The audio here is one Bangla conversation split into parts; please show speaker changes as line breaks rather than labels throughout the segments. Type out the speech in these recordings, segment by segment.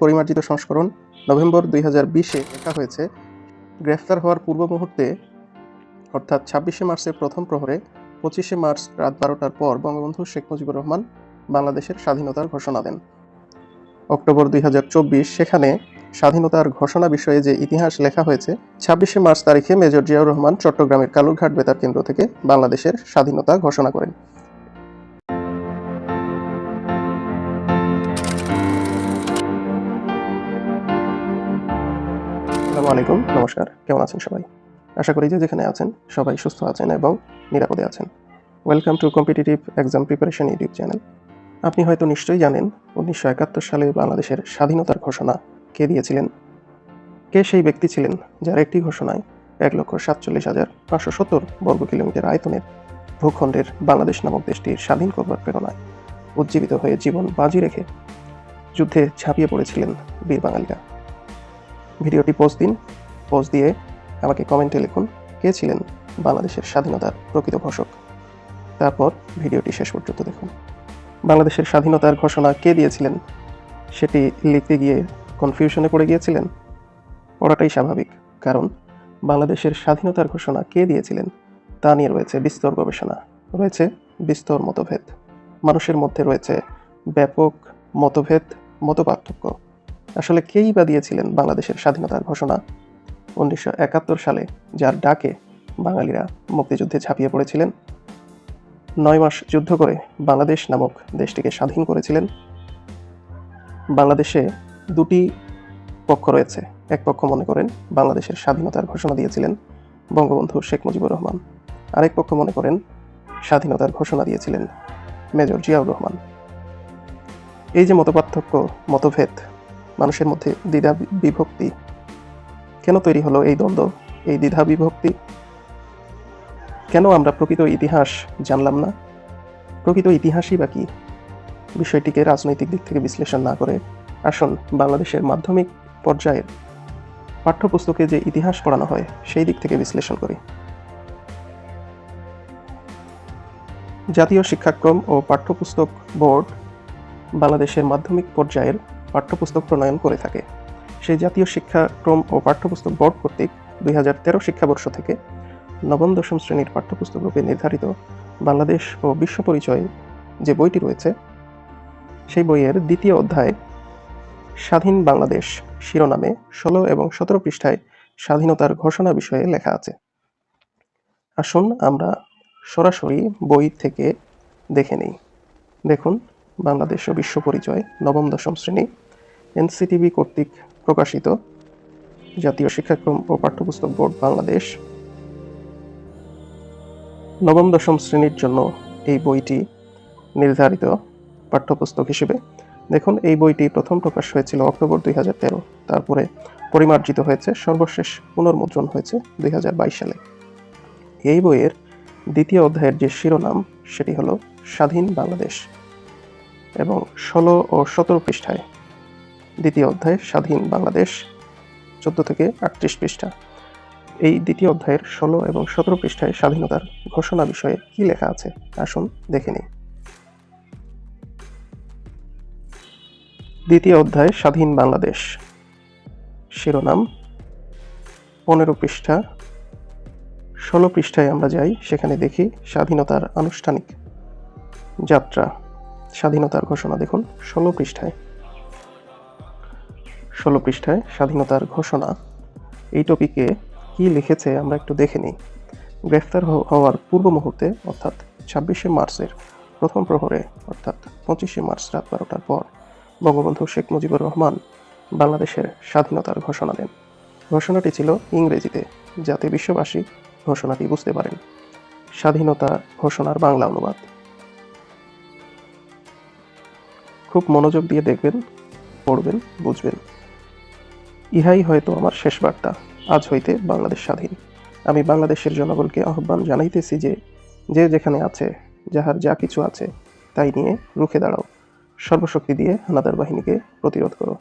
পরিমার্জিত সংস্করণ নভেম্বর দুই হাজার বিশে লেখা হয়েছে, গ্রেফতার হওয়ার পূর্ব মুহূর্তে, অর্থাৎ ছাব্বিশে মার্চের প্রথম প্রহরে, পঁচিশে মার্চ রাত বারোটার পর বঙ্গবন্ধু শেখ মুজিবুর রহমান বাংলাদেশের স্বাধীনতার ঘোষণা দেন। অক্টোবর দুই হাজার চব্বিশ, সেখানে স্বাধীনতার ঘোষণা বিষয়ে যে ইতিহাস লেখা হয়েছে, ছাব্বিশে মার্চ তারিখে মেজর জিয়াউর রহমান চট্টগ্রামের কালুরঘাট বেতার কেন্দ্র থেকে বাংলাদেশের স্বাধীনতা ঘোষণা করেন। আসসালামু আলাইকুম, নমস্কার। কেমন আছেন সবাই? আশা করি যে যেখানে আছেন সবাই সুস্থ আছেন এবং নিরাপদে আছেন। Welcome to competitive exam preparation YouTube channel. আপনি হয়তো নিশ্চয়ই জানেন, উনিশশো একাত্তর সালে বাংলাদেশের স্বাধীনতার ঘোষণা কে দিয়েছিলেন? কে সেই ব্যক্তি ছিলেন যার একটি ঘোষণায় এক লক্ষ সাতচল্লিশ হাজার পাঁচশো সত্তর বর্গ কিলোমিটার আয়তনের ভূখণ্ডের বাংলাদেশ নামক দেশটির স্বাধীন করবার প্রেরণায় উজ্জীবিত হয়ে জীবন বাজি রেখে যুদ্ধে ঝাঁপিয়ে পড়েছিলেন বীর বাঙালিরা। ভিডিওটি পোস্ট দিন পোস্ট দিয়ে আমাকে কমেন্টে লিখুন, কে ছিলেন বাংলাদেশের স্বাধীনতার প্রকৃত ঘোষক? তারপর ভিডিওটি শেষ পর্যন্ত দেখুন। বাংলাদেশের স্বাধীনতার ঘোষণা কে দিয়েছিলেন? সেটি লিখতে গিয়ে কনফিউশনে পড়ে গিয়েছিলেন? পড়াটাই স্বাভাবিক, কারণ বাংলাদেশের স্বাধীনতার ঘোষণা কে দিয়েছিলেন? তা নিয়ে রয়েছে বিস্তর গবেষণা, রয়েছে বিস্তর মতভেদ। মানুষের মধ্যে রয়েছে ব্যাপক মতভেদ, মতপার্থক্য। আসলে কেই বা দিয়েছিলেন বাংলাদেশের স্বাধীনতার ঘোষণা? উনিশশো একাত্তর সালে যার ডাকে বাঙালিরা মুক্তিযুদ্ধে ঝাঁপিয়ে পড়েছিলেন। নয় মাস যুদ্ধ করে বাংলাদেশ নামক দেশটিকে স্বাধীন করেছিলেন। বাংলাদেশে দুটি পক্ষ রয়েছে। এক পক্ষ মনে করেন বাংলাদেশের স্বাধীনতার ঘোষণা দিয়েছিলেন বঙ্গবন্ধু শেখ মুজিবুর রহমান। আরেক পক্ষ মনে করেন স্বাধীনতার ঘোষণা দিয়েছিলেন মেজর জিয়াউর রহমান। এই যে মতপার্থক্য, মতভেদ মানুষের মধ্যে দ্বিধা বিভক্তি। কেন তৈরি হলো এই দ্বন্দ্ব, এই দ্বিধা বিভক্তি? কেন আমরা প্রকৃত ইতিহাস জানলাম না? প্রকৃত ইতিহাসই বা কি? বিষয়টিকে রাজনৈতিক দিক থেকে বিশ্লেষণ না করে আসুন বাংলাদেশের মাধ্যমিক পর্যায়ের পাঠ্যপুস্তকে যে ইতিহাস পড়ানো হয়, সেই দিক থেকে বিশ্লেষণ করি। জাতীয় শিক্ষাক্রম ও পাঠ্যপুস্তক বোর্ড বাংলাদেশের মাধ্যমিক পর্যায়ের পাঠ্যপুস্তক প্রণয়ন করে থাকে। সেই জাতীয় শিক্ষাক্রম ও পাঠ্যপুস্তক বোর্ড কর্তৃক দুই হাজার তেরো শিক্ষাবর্ষ থেকে নবম, দশম শ্রেণির পাঠ্যপুস্তক রূপে নির্ধারিত বাংলাদেশ ও বিশ্ব পরিচয় যে বইটি রয়েছে, সেই বইয়ের দ্বিতীয় অধ্যায়, স্বাধীন বাংলাদেশ শিরোনামে ষোলো এবং সতেরো পৃষ্ঠায় স্বাধীনতার ঘোষণা বিষয়ে লেখা আছে। আসুন আমরা সরাসরি বই থেকে দেখে নিই। দেখুন, বাংলাদেশ ও বিশ্ব পরিচয়, নবম, দশম শ্রেণি এনসিটিভি কর্তৃক প্রকাশিত জাতীয় শিক্ষাক্রম ও পাঠ্যপুস্তক বোর্ড বাংলাদেশ। নবম, দশম শ্রেণির জন্য এই বইটি নির্ধারিত পাঠ্যপুস্তক হিসেবে। দেখুন, এই বইটি প্রথম প্রকাশ হয়েছিল অক্টোবর দুই হাজার তেরো। তারপরে পরিমার্জিত হয়েছে, সর্বশেষ পুনর্মুদ্রণ হয়েছে দুই হাজার বাইশ সালে। এই বইয়ের দ্বিতীয় অধ্যায়ের যে শিরোনাম, সেটি হলো স্বাধীন বাংলাদেশ এবং ষোলো ও সতেরো পৃষ্ঠায় দ্বিতীয় অধ্যায় স্বাধীন বাংলাদেশ, চোদ্দ থেকে আটত্রিশ পৃষ্ঠা। এই দ্বিতীয় অধ্যায়ের ষোলো এবং সতেরো পৃষ্ঠায় স্বাধীনতার ঘোষণা বিষয়ে কি লেখা আছে আসুন দেখে নিই। দ্বিতীয় অধ্যায়, স্বাধীন বাংলাদেশ। শিরোনাম, পনেরো পৃষ্ঠা। ষোলো পৃষ্ঠায় আমরা যাই, সেখানে দেখি স্বাধীনতার আনুষ্ঠানিক যাত্রা। স্বাধীনতার ঘোষণা দেখুন, ষোলো পৃষ্ঠায়। ষোলো পৃষ্ঠায় স্বাধীনতার ঘোষণা। এই টপিকে কি লিখেছে আমরা একটু দেখে নিই। গ্রেফতার হওয়ার পূর্ব মুহূর্তে, অর্থাৎ ছাব্বিশে মার্চের প্রথম প্রহরে, অর্থাৎ পঁচিশে মার্চ রাত বারোটার পর, বঙ্গবন্ধু শেখ মুজিবুর রহমান বাংলাদেশের স্বাধীনতার ঘোষণা দেন। ঘোষণাটি ছিল ইংরেজিতে, যাতে বিশ্ববাসী ঘোষণাটি বুঝতে পারেন। স্বাধীনতা ঘোষণার বাংলা অনুবাদ। খুব মনোযোগ দিয়ে দেখবেন, পড়বেন, বুঝবেন। ইহাই হয়তো আমার শেষ বার্তা। আজ হইতে বাংলাদেশ স্বাধীন। আমি বাংলাদেশের জনগণকে আহ্বান জানাইতেছি যে যে যেখানে আছে, যাহার যা কিছু আছে, তাই নিয়ে রুখে দাঁড়াও। সর্বশক্তি দিয়ে হানাদার বাহিনীকে প্রতিরোধ করো।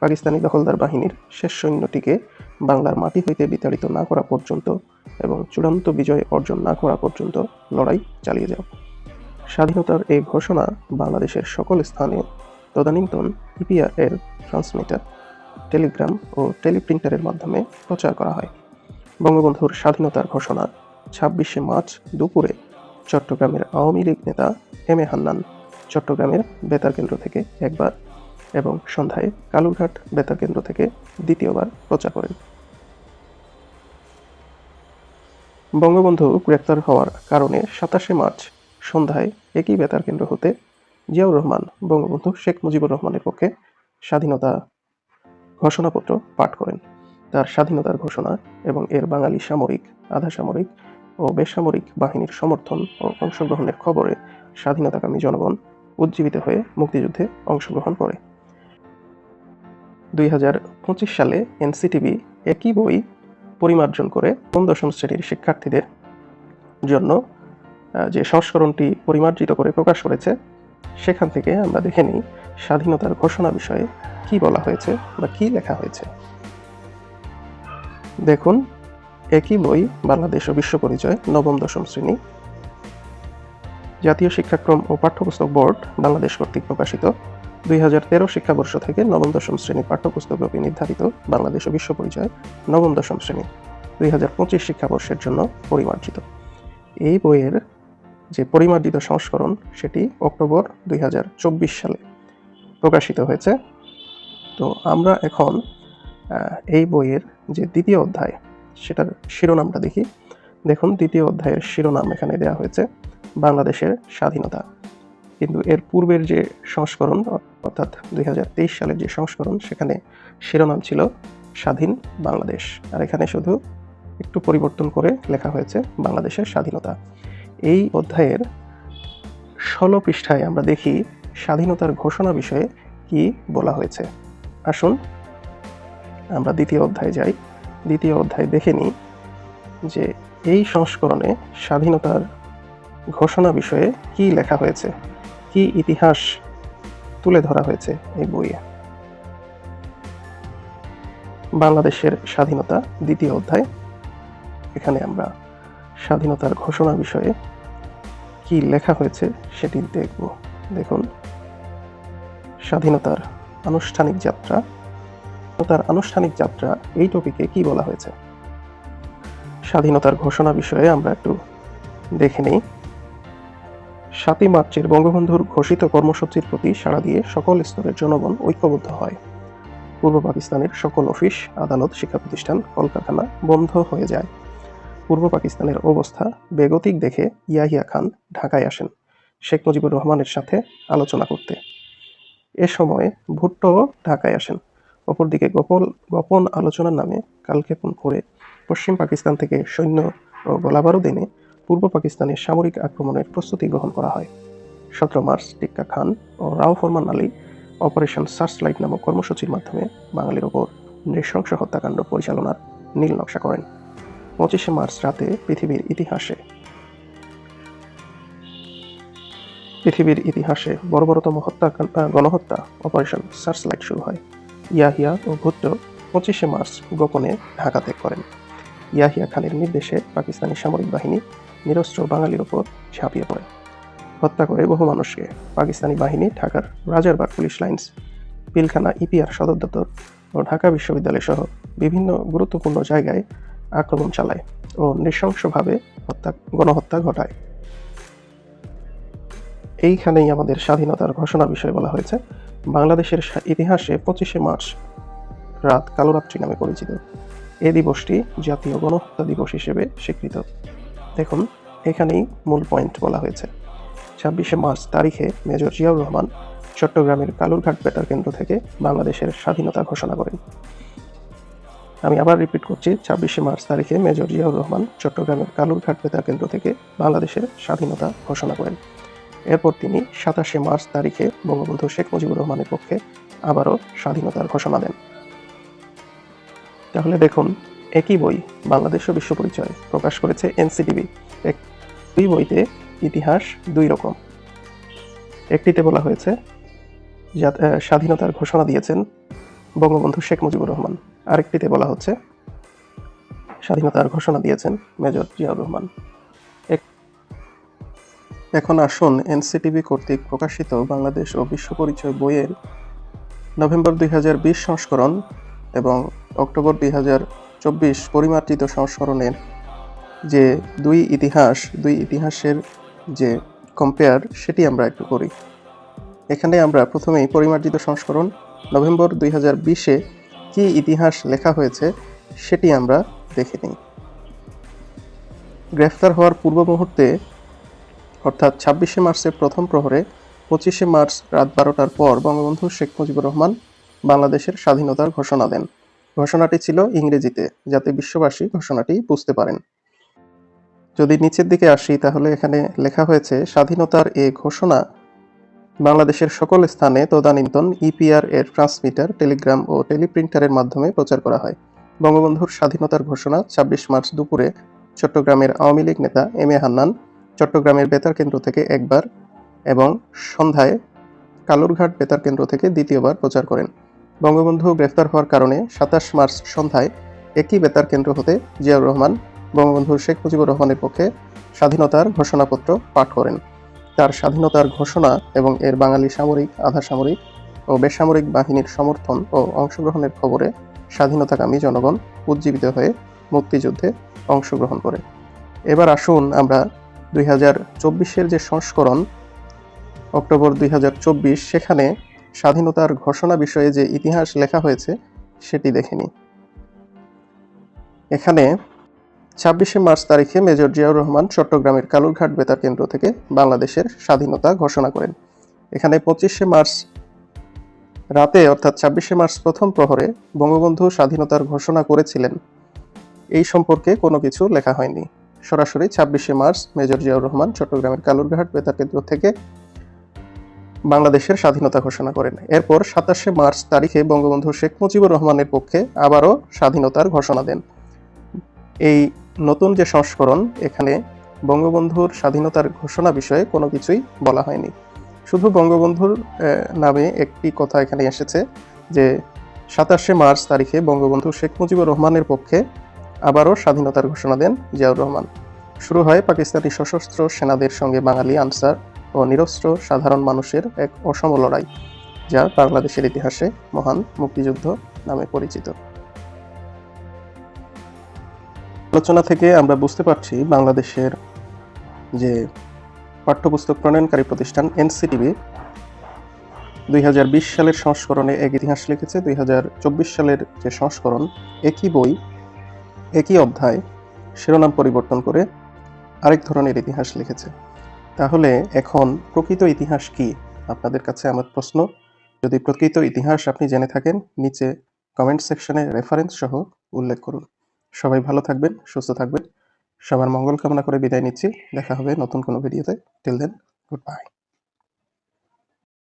পাকিস্তানি দখলদার বাহিনীর শেষ সৈন্যটিকে বাংলার মাটি হইতে বিতাড়িত না করা পর্যন্ত এবং চূড়ান্ত বিজয় অর্জন না করা পর্যন্ত লড়াই চালিয়ে যাও। স্বাধীনতার এই ঘোষণা বাংলাদেশের সকল স্থানে তদানীন্তন ইপিআর এর ট্রান্সমিটার টেলিগ্রাম ও টেলিপ্রিন্টারের মাধ্যমে প্রচার করা হয়। বঙ্গবন্ধুর স্বাধীনতার ঘোষণা, ছাব্বিশে মার্চ দুপুরে চট্টগ্রামের আওয়ামী লীগ নেতা এম এ হান্নান চট্টগ্রামের বেতার কেন্দ্র থেকে একবার এবং সন্ধ্যায় কালুরঘাট বেতার কেন্দ্র থেকে দ্বিতীয়বার প্রচার করেন। বঙ্গবন্ধু গ্রেপ্তার হওয়ার কারণে সাতাশে মার্চ সন্ধ্যায় একই বেতার কেন্দ্র হতে জিয়াউর রহমান, বঙ্গবন্ধু শেখ মুজিবুর রহমানের পক্ষে স্বাধীনতা ঘোষণাপত্র পাঠ করেন। তার স্বাধীনতার ঘোষণা এবং এর বাঙালি সামরিক আধা সামরিক ও বেসামরিক বাহিনীর সমর্থন ও অংশগ্রহণের খবরে স্বাধীনতাকামী জনগণ উজ্জীবিত হয়ে মুক্তিযুদ্ধে অংশগ্রহণ করে। দুই হাজার পঁচিশ সালে এনসিটিভি একই বই পরিমার্জন করে প্রথম দশম শ্রেণির শিক্ষার্থীদের জন্য যে সংস্করণটি পরিমার্জিত করে প্রকাশ করেছে, সেখান থেকে আমরা দেখে নিই স্বাধীনতার ঘোষণা বিষয়ে কি বলা হয়েছে বা কি লেখা হয়েছে? দেখুন, একই বই বাংলাদেশ ও বিশ্ব পরিচয়, নবম, দশম শ্রেণি। জাতীয় শিক্ষাক্রম ও পাঠ্যপুস্তক বোর্ড, বাংলাদেশ কর্তৃক প্রকাশিত। দুই হাজার তেরো শিক্ষাবর্ষ থেকে নবম, দশম শ্রেণির পাঠ্যপুস্তক রূপে নির্ধারিত বাংলাদেশ ও বিশ্ব পরিচয়, নবম, দশম শ্রেণি। দুই হাজার পঁচিশ শিক্ষাবর্ষের জন্য পরিমার্জিত। এই বইয়ের যে পরিমার্জিত সংস্করণ, সেটি অক্টোবর দুই হাজার চব্বিশ সালে প্রকাশিত হয়েছে। তো আমরা এখন এই বইয়ের যে দ্বিতীয় অধ্যায়, সেটার শিরোনামটা দেখি। দেখুন, দ্বিতীয় অধ্যায়ের শিরোনাম এখানে দেওয়া হয়েছে, বাংলাদেশের স্বাধীনতা। কিন্তু এর পূর্বের যে সংস্করণ, অর্থাৎ দুই হাজার তেইশ সালের যে সংস্করণ, সেখানে শিরোনাম ছিল স্বাধীন বাংলাদেশ। আর এখানে শুধু একটু পরিবর্তন করে লেখা হয়েছে, বাংলাদেশের স্বাধীনতা। এই অধ্যায়ের ষোলো পৃষ্ঠায় আমরা দেখি স্বাধীনতার ঘোষণা বিষয়ে কি বলা হয়েছে? আসুন, আমরা দ্বিতীয় অধ্যায় যাই। দ্বিতীয় অধ্যায় দেখে নিই যে এই সংস্করণে স্বাধীনতার ঘোষণা বিষয়ে কি লেখা হয়েছে, কি ইতিহাস তুলে ধরা হয়েছে এই বইয়ে। বাংলাদেশের স্বাধীনতা, দ্বিতীয় অধ্যায়। এখানে আমরা স্বাধীনতার ঘোষণা বিষয়ে কি লেখা হয়েছে সেটি দেখব। দেখুন স্বাধীনতার আনুষ্ঠানিক যাত্রা। তার আনুষ্ঠানিক যাত্রা, এই টপিকে কি বলা হয়েছে? স্বাধীনতার ঘোষণা বিষয়ে আমরা একটু দেখে নিই। সাতই মার্চের বঙ্গবন্ধুর ঘোষিত কর্মসূচির প্রতি সাড়া দিয়ে সকল স্তরের জনগণ ঐক্যবদ্ধ হয়। পূর্ব পাকিস্তানের সকল অফিস, আদালত, শিক্ষা প্রতিষ্ঠান, কলকারখানা বন্ধ হয়ে যায়। পূর্ব পাকিস্তানের অবস্থা বেগতিক দেখে ইয়াহিয়া খান ঢাকায় আসেন। শেখ মুজিবুর রহমানের সাথে আলোচনা করতে। এ সময় ভুট্টো ঢাকায় আসেন। অপরদিকে গোপন গোপন আলোচনার নামে কালক্ষেপণ করে পশ্চিম পাকিস্তান থেকে সৈন্য ও গোলাবারুদ এনে পূর্ব পাকিস্তানের সামরিক আক্রমণের প্রস্তুতি গ্রহণ করা হয়। সতেরো মার্চ টিক্কা খান ও রাও ফরমান আলী অপারেশন সার্চলাইট নামক কর্মসূচির মাধ্যমে বাঙালির ওপর নৃশংস হত্যাকাণ্ড পরিচালনার নীল নকশা করেন। পঁচিশে মার্চ রাতে পৃথিবীর ইতিহাসে পৃথিবীর ইতিহাসে বর্বরতম হত্যাকাণ্ড আহ, গণহত্যা অপারেশন সার্চলাইট শুরু হয়। ইয়াহিয়া ও ভুট্টো পঁচিশে মার্চ গোপনে ঢাকা ত্যাগ করেন। ইয়াহিয়া খানের নির্দেশে পাকিস্তানি সামরিক বাহিনী নিরস্ত্র বাঙালির ওপর ঝাঁপিয়ে পড়ে। হত্যা করে বহু মানুষকে পাকিস্তানি বাহিনী ঢাকার Rajarbagh police lines Pilkhana EPR সদর দপ্তর ও ঢাকা বিশ্ববিদ্যালয় সহ বিভিন্ন গুরুত্বপূর্ণ জায়গায় আক্রমণ চালায় ও নৃশংসভাবে হত্যা গণহত্যা ঘটায়। এইখানেই আমাদের স্বাধীনতার ঘোষণা বিষয়ে বলা হয়েছে। বাংলাদেশের ইতিহাসে পঁচিশে মার্চ রাত কালোরাত্রি নামে পরিচিত। এ দিবসটি জাতীয় গণহত্যা দিবস হিসেবে স্বীকৃত। দেখুন, এখানেই মূল পয়েন্ট বলা হয়েছে। ছাব্বিশে মার্চ তারিখে মেজর জিয়াউর রহমান চট্টগ্রামের কালুরঘাট বেতার কেন্দ্র থেকে বাংলাদেশের স্বাধীনতা ঘোষণা করেন। আমি আবার রিপিট করছি, ছাব্বিশে মার্চ তারিখে মেজর জিয়াউর রহমান চট্টগ্রামের কালুরঘাট বেতার কেন্দ্র থেকে বাংলাদেশের স্বাধীনতা ঘোষণা করেন। এরপর তিনি সাতাশে মার্চ তারিখে বঙ্গবন্ধু শেখ মুজিবুর রহমানের পক্ষে আবারও স্বাধীনতার ঘোষণা দেন। তাহলে দেখুন, একই বই বাংলাদেশ ও বিশ্ব পরিচয় প্রকাশ করেছে এনসিটিভি। দুই বইতে ইতিহাস দুই রকম। একটিতে বলা হয়েছে স্বাধীনতার ঘোষণা দিয়েছেন বঙ্গবন্ধু শেখ মুজিবুর রহমান। আরেকটিতে বলা হচ্ছে, স্বাধীনতার ঘোষণা দিয়েছেন মেজর জিয়াউর রহমান। এখন আসুন এনসিটিভি কর্তৃক প্রকাশিত বাংলাদেশ ও বিশ্ব পরিচয় বইয়ের নভেম্বর দুই হাজার বিশ সংস্করণ এবং অক্টোবর দুই হাজার চব্বিশ পরিমার্জিত সংস্করণের যে দুই ইতিহাস, দুই ইতিহাসের যে কম্পেয়ার সেটি আমরা একটু করি। এখানে আমরা প্রথমেই পরিমার্জিত সংস্করণ, নভেম্বর দুই হাজার বিশে কী ইতিহাস লেখা হয়েছে সেটি আমরা দেখে নিই। গ্রেফতার হওয়ার পূর্ব মুহূর্তে অর্থাৎ ছাব্বিশে মার্চের প্রথম প্রহরে, পঁচিশে মার্চ রাত বারোটার পর বঙ্গবন্ধু শেখ মুজিবুর রহমান বাংলাদেশের স্বাধীনতার ঘোষণা দেন। ঘোষণাটি ছিল ইংরেজিতে, যাতে বিশ্ববাসী ঘোষণাটি বুঝতে পারেন। যদি নিচের দিকে আসি, তাহলে এখানে লেখা হয়েছে, স্বাধীনতার এ ঘোষণা বাংলাদেশের সকল স্থানে তদানীন্তন ইপিআর এর ট্রান্সমিটার, টেলিগ্রাম ও টেলিপ্রিন্টারের মাধ্যমে প্রচার করা হয়। বঙ্গবন্ধুর স্বাধীনতার ঘোষণা ছাব্বিশ মার্চ দুপুরে চট্টগ্রামের আওয়ামী লীগ নেতা এম এ হান্নান চট্টগ্রামের বেতার কেন্দ্র থেকে একবার এবং সন্ধ্যায় কালুরঘাট বেতার কেন্দ্র থেকে দ্বিতীয়বার প্রচার করেন। বঙ্গবন্ধু গ্রেফতার হওয়ার কারণে সাতাশ মার্চ সন্ধ্যায় একই বেতার কেন্দ্র হতে জিয়াউর রহমান বঙ্গবন্ধু শেখ মুজিবুর রহমানের পক্ষে স্বাধীনতার ঘোষণাপত্র পাঠ করেন। তার স্বাধীনতার ঘোষণা এবং এর বাঙালি সামরিক, আধা সামরিক ও বেসামরিক বাহিনীর সমর্থন ও অংশগ্রহণের খবরে স্বাধীনতাকামী জনগণ উজ্জীবিত হয়ে মুক্তিযুদ্ধে অংশগ্রহণ করে। এবার আসুন আমরা দুই হাজার চব্বিশের যে সংস্করণ, অক্টোবর দুই হাজার চব্বিশ, সেখানে স্বাধীনতার ঘোষণা বিষয়ে যে ইতিহাস লেখা হয়েছে, সেটি দেখে নিই। এখানে ছাব্বিশে মার্চ তারিখে মেজর জিয়াউর রহমান চট্টগ্রামের কালুরঘাট বেতার কেন্দ্র থেকে বাংলাদেশের স্বাধীনতা ঘোষণা করেন। এখানে পঁচিশে মার্চ রাতে, অর্থাৎ ছাব্বিশে মার্চ প্রথম প্রহরে, বঙ্গবন্ধু স্বাধীনতার ঘোষণা করেছিলেন। এই সম্পর্কে কোনো কিছু লেখা হয়নি। সরাসরি ছাব্বিশে মার্চ, মেজর জিয়াউর রহমান, চট্টগ্রামের কালুরঘাট, বেতার কেন্দ্র থেকে বাংলাদেশের স্বাধীনতা ঘোষণা করেন। এরপর সাতাশে মার্চ তারিখে বঙ্গবন্ধু শেখ মুজিবুর রহমানের পক্ষে আবারও স্বাধীনতার ঘোষণা দেন। এই নতুন যে সংস্করণ, এখানে বঙ্গবন্ধুর স্বাধীনতার ঘোষণা বিষয়ে কোনো কিছুই বলা হয়নি। শুধু বঙ্গবন্ধুর নামে একটি কথা এখানে এসেছে যে সাতাশে মার্চ তারিখে বঙ্গবন্ধু শেখ মুজিবুর রহমানের পক্ষে আবারও স্বাধীনতার ঘোষণা দেন জিয়াউর রহমান। শুরু হয় পাকিস্তানি সশস্ত্র সেনাদের সঙ্গে বাঙালি আনসার ও নিরস্ত্র সাধারণ মানুষের এক অসম লড়াই, যা বাংলাদেশের ইতিহাসে মহান মুক্তিযুদ্ধ নামে পরিচিত। আলোচনা থেকে আমরা বুঝতে পারছি বাংলাদেশের যে পাঠ্যপুস্তক প্রণয়নকারী প্রতিষ্ঠান এনসিটিভি দুই হাজার বিশ সালের সংস্করণে এক ইতিহাস লিখেছে, দুই হাজার চব্বিশ সালের যে সংস্করণ, একই বই একই অধ্যায় শিরোনাম পরিবর্তন করে আরেক ধরনের ইতিহাস লিখেছে। তাহলে এখন প্রকৃত ইতিহাস কি? আপনাদের কাছে আমার প্রশ্ন। যদি প্রকৃত ইতিহাস আপনি জেনে থাকেন, নিচে কমেন্ট সেকশনে রেফারেন্স সহ উল্লেখ করুন। সবাই ভালো থাকবেন, সুস্থ থাকবেন। সবার মঙ্গল কামনা করে বিদায় নিচ্ছি। দেখা হবে নতুন কোনো ভিডিওতে টিল দেন গুড বাই